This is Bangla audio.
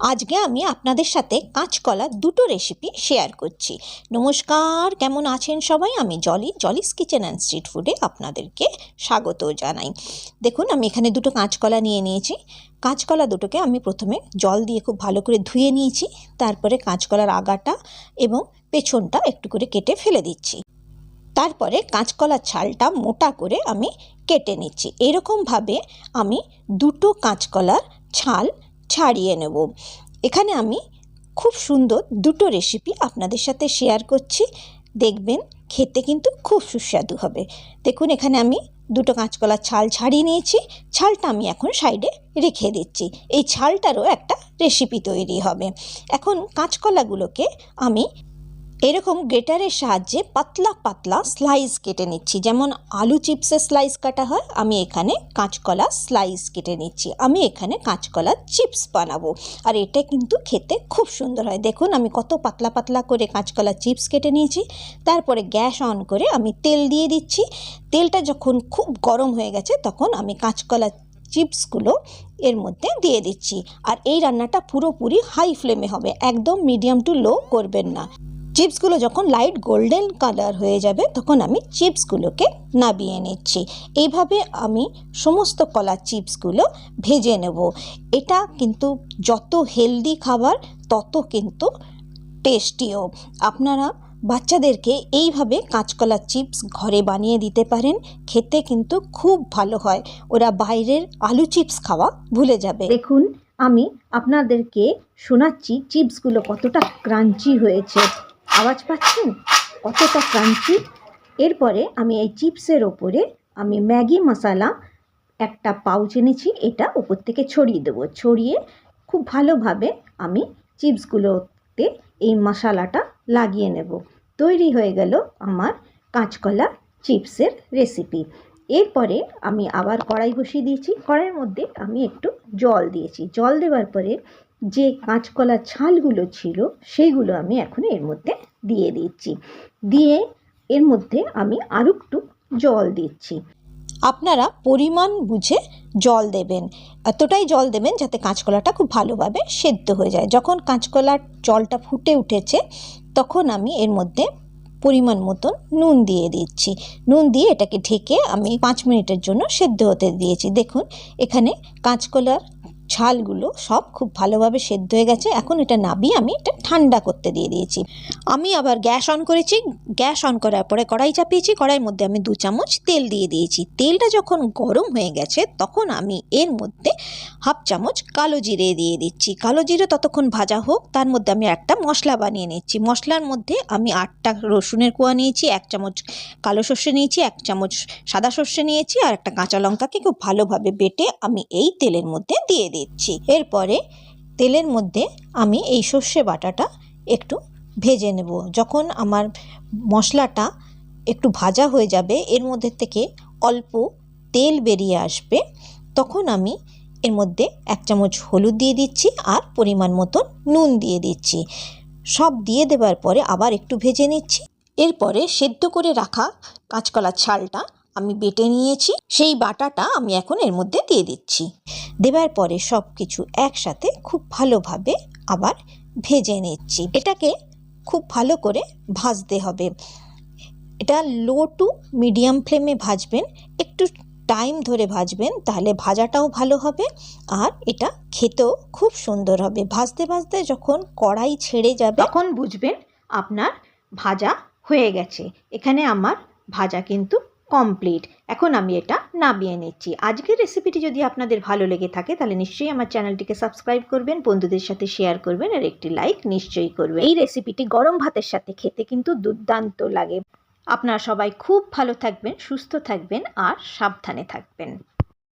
আজকে আমি আপনাদের সাথে কাঁচকলা দুটো রেসিপি শেয়ার করছি। নমস্কার, কেমন আছেন সবাই? আমি Jolly, Jolly's kitchen and street ফুডে আপনাদেরকে স্বাগত জানাই। দেখুন, আমি এখানে দুটো কাঁচকলা নিয়ে নিয়েছি। কাঁচকলা দুটোকে আমি প্রথমে জল দিয়ে খুব ভালো করে ধুয়ে নিয়েছি, তারপরে কাঁচকলার আগাটা এবং পেছনটা একটু করে কেটে ফেলে দিচ্ছি। তারপরে কাঁচকলার ছালটা মোটা করে আমি কেটে নিচ্ছি। এরকমভাবে আমি দুটো কাঁচকলার ছাল ছাড়িয়ে নেব। এখানে আমি খুব সুন্দর দুটো রেসিপি আপনাদের সাথে শেয়ার করছি। দেখবেন খেতে কিন্তু খুব সুস্বাদু হবে। দেখুন, এখানে আমি দুটো কাঁচকলার ছাল ছাড়িয়ে নিয়েছি। ছালটা আমি এখন সাইডে রেখে দিচ্ছি। এই ছালটারও একটা রেসিপি তৈরি হবে। এখন কাঁচকলাগুলোকে আমি এরকম গ্রেটারের সাহায্যে পাতলা পাতলা স্লাইস কেটে নিচ্ছি। যেমন আলু চিপসের স্লাইস কাটা হয়, আমি এখানে কাঁচকলা স্লাইস কেটে নিচ্ছি। আমি এখানে কাঁচকলার চিপস বানাবো। আর এটা কিন্তু খেতে খুব সুন্দর হয়। দেখুন, আমি কত পাতলা পাতলা করে কাঁচকলা চিপস কেটে নিয়েছি। তারপরে গ্যাস অন করে আমি তেল দিয়ে দিচ্ছি। তেলটা যখন খুব গরম হয়ে গেছে, তখন আমি কাঁচকলা চিপসগুলো এর মধ্যে দিয়ে দিচ্ছি। আর এই রান্নাটা পুরোপুরি হাই ফ্লেমে হবে। একদম মিডিয়াম টু লো করবেন না। চিপসগুলো যখন লাইট গোল্ডেন কালার হয়ে যাবে, তখন আমি চিপসগুলোকে নাবিয়ে নিচ্ছি। এইভাবে আমি সমস্ত কলার চিপসগুলো ভেজে নেব। এটা কিন্তু যত হেলদি খাবার, তত কিন্তু টেস্টিও আপনারা বাচ্চাদেরকে এইভাবে কাঁচকলার চিপস ঘরে বানিয়ে দিতে পারেন, খেতে কিন্তু খুব ভালো হয়। ওরা বাইরের আলু চিপস খাওয়া ভুলে যাবে। দেখুন, আমি আপনাদেরকে শোনাচ্ছি চিপসগুলো কতটা ক্রাঞ্চি হয়েছে। আওয়াজ পাচ্ছেন? কতটা ক্রাঞ্চি? এরপরে আমি এই চিপসের ওপরে আমি ম্যাগি মশলা একটা পাউচ এনেছি, এটা ওপর থেকে ছড়িয়ে দেবো। ছড়িয়ে খুব ভালোভাবে আমি চিপসগুলোতে এই মশালাটা লাগিয়ে নেব। তৈরি হয়ে গেল আমার কাঁচকলা চিপসের রেসিপি। এরপরে আমি আবার কড়াই বসিয়ে দিয়েছি। কড়াইয়ের মধ্যে আমি একটু জল দিয়েছি। জল দেওয়ার পরে যে কাঁচকলার ছালগুলো ছিল সেইগুলো আমি এখন এর মধ্যে দিয়ে দিচ্ছি। দিয়ে এর মধ্যে আমি আরও একটু জল দিচ্ছি। আপনারা পরিমাণ বুঝে জল দেবেন। এতটাই জল দেবেন যাতে কাঁচকলাটা খুব ভালোভাবে সেদ্ধ হয়ে যায়। যখন কাঁচকলার জলটা ফুটে উঠেছে, তখন আমি এর মধ্যে পরিমাণ মতন নুন দিয়ে দিচ্ছি। নুন দিয়ে এটাকে ঢেকে আমি পাঁচ মিনিটের জন্য সেদ্ধ হতে দিয়েছি। দেখুন, এখানে কাঁচকলার ছালগুলো সব খুব ভালোভাবে সেদ্ধ হয়ে গেছে। এখন এটা নাবিয়ে আমি এটা ঠান্ডা করতে দিয়ে দিয়েছি। আমি আবার গ্যাস অন করেছি। গ্যাস অন করার পরে কড়াই চাপিয়েছি। কড়াইয়ের মধ্যে আমি দু চামচ তেল দিয়ে দিয়েছি। তেলটা যখন গরম হয়ে গেছে, তখন আমি এর মধ্যে হাফ চামচ কালো জিরে দিয়ে দিচ্ছি। কালো জিরে ততক্ষণ ভাজা হোক, তার মধ্যে আমি একটা মশলা বানিয়ে নিচ্ছি। মশলার মধ্যে আমি আটটা রসুনের কোয়া নিয়েছি, এক চামচ কালো সর্ষে নিয়েছি, এক চামচ সাদা সর্ষে নিয়েছি, আর একটা কাঁচা লঙ্কাকে খুব ভালোভাবে বেটে আমি এই তেলের মধ্যে দিয়ে দিচ্ছি। এরপরে তেলের মধ্যে আমি এই সর্ষে বাটাটা একটু ভেজে নেব। যখন আমার মশলাটা একটু ভাজা হয়ে যাবে, এর মধ্যে থেকে অল্প তেল বেরিয়ে আসবে, তখন আমি এর মধ্যে এক চামচ হলুদ দিয়ে দিচ্ছি আর পরিমাণ মতন নুন দিয়ে দিচ্ছি। সব দিয়ে দেওয়ার পরে আবার একটু ভেজে নিচ্ছি। এরপরে সেদ্ধ করে রাখা কাঁচকলার ছালটা আমি বেটে নিয়েছি, সেই বাটাটা আমি এখন এর মধ্যে দিয়ে দিচ্ছি। দেওয়ার পরে সব কিছু একসাথে খুব ভালোভাবে আবার ভেজে নিচ্ছি। এটাকে খুব ভালো করে ভাজতে হবে। এটা লো টু মিডিয়াম ফ্লেমে ভাজবেন, একটু টাইম ধরে ভাজবেন, তাহলে ভাজাটাও ভালো হবে আর এটা খেতেও খুব সুন্দর হবে। ভাজতে ভাজতে যখন কড়াই ছেড়ে যাবে, তখন বুঝবেন আপনার ভাজা হয়ে গেছে। এখানে আমার ভাজা কিন্তু কমপ্লিট এখন আমি এটা নামিয়ে নিচ্ছি। আজকের রেসিপিটি যদি আপনাদের ভালো লেগে থাকে, তাহলে নিশ্চয়ই আমার চ্যানেলটিকে সাবস্ক্রাইব করবেন, বন্ধুদের সাথে শেয়ার করবেন, আর একটি লাইক নিশ্চয়ই করবেন। এই রেসিপিটি গরম ভাতের সাথে খেতে কিন্তু দুর্দান্ত লাগে। আপনারা সবাই খুব ভালো থাকবেন, সুস্থ থাকবেন, আর সাবধানে থাকবেন।